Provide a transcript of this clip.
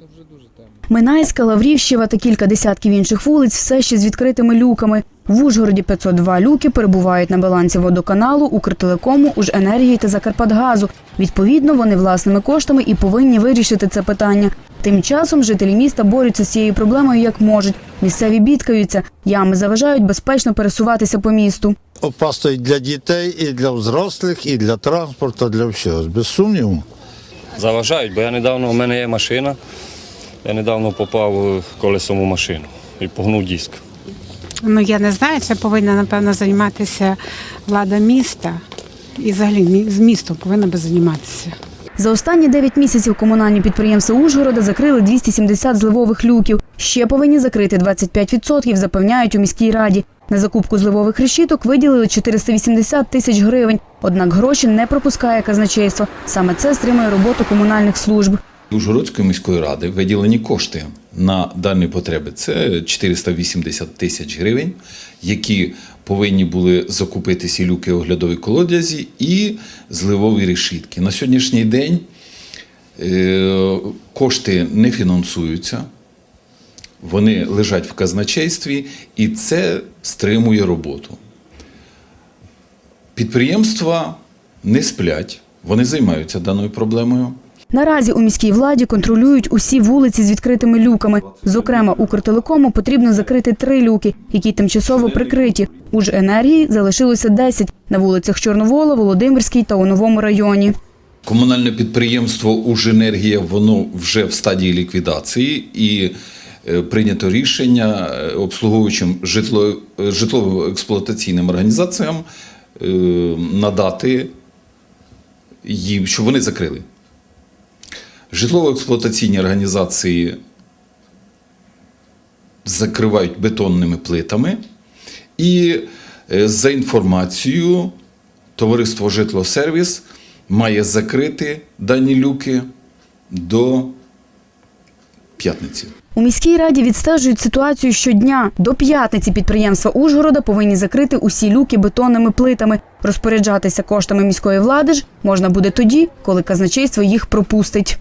Вже дуже темно. Минайська, Лаврівщева та кілька десятків інших вулиць все ще з відкритими люками. В Ужгороді 502 люки перебувають на балансі водоканалу, Укртелекому, Уженергії та Закарпатгазу. Відповідно, вони власними коштами і повинні вирішити це питання. Тим часом жителі міста борються з цією проблемою як можуть. Місцеві бідкаються, ями заважають безпечно пересуватися по місту. Опасно і для дітей, і для взрослих, і для транспорту, для всього. Без сумніву. Заважають, бо я недавно, у мене є машина, я недавно попав е, колесом у машину і погнув диск. Ну я не знаю, це повинна напевно займатися влада міста. І взагалі з містом повинна би займатися. За останні 9 місяців комунальні підприємства Ужгорода закрили 270 зливових люків. Ще повинні закрити 25%, запевняють у міській раді. На закупку зливових решіток виділили 480 тисяч гривень. Однак гроші не пропускає казначейство. Саме це стримує роботу комунальних служб. Ужгородської міської ради виділені кошти на дані потреби. Це 480 тисяч гривень, які повинні були закупити сілюки оглядові колодязі і зливові решітки. На сьогоднішній день е, кошти не фінансуються, вони лежать в казначействі, і це стримує роботу. Підприємства не сплять, вони займаються даною проблемою. Наразі у міській владі контролюють усі вулиці з відкритими люками. Зокрема, Укртелекому потрібно закрити три люки, які тимчасово прикриті. Уженергії залишилося 10 на вулицях Чорновола, Володимирській та у новому районі. Комунальне підприємство «Уженергія» воно вже в стадії ліквідації і е, прийнято рішення е, обслуговуючим е, житлово-експлуатаційним організаціям надати їм, щоб вони закрили. Житлово-експлуатаційні організації закривають бетонними плитами. І е, за інформацією, товариство Житлосервіс має закрити дані люки до п'ятниці. У міській раді відстежують ситуацію щодня. До п'ятниці підприємства Ужгорода повинні закрити усі люки бетонними плитами. Розпоряджатися коштами міської влади ж можна буде тоді, коли казначейство їх пропустить.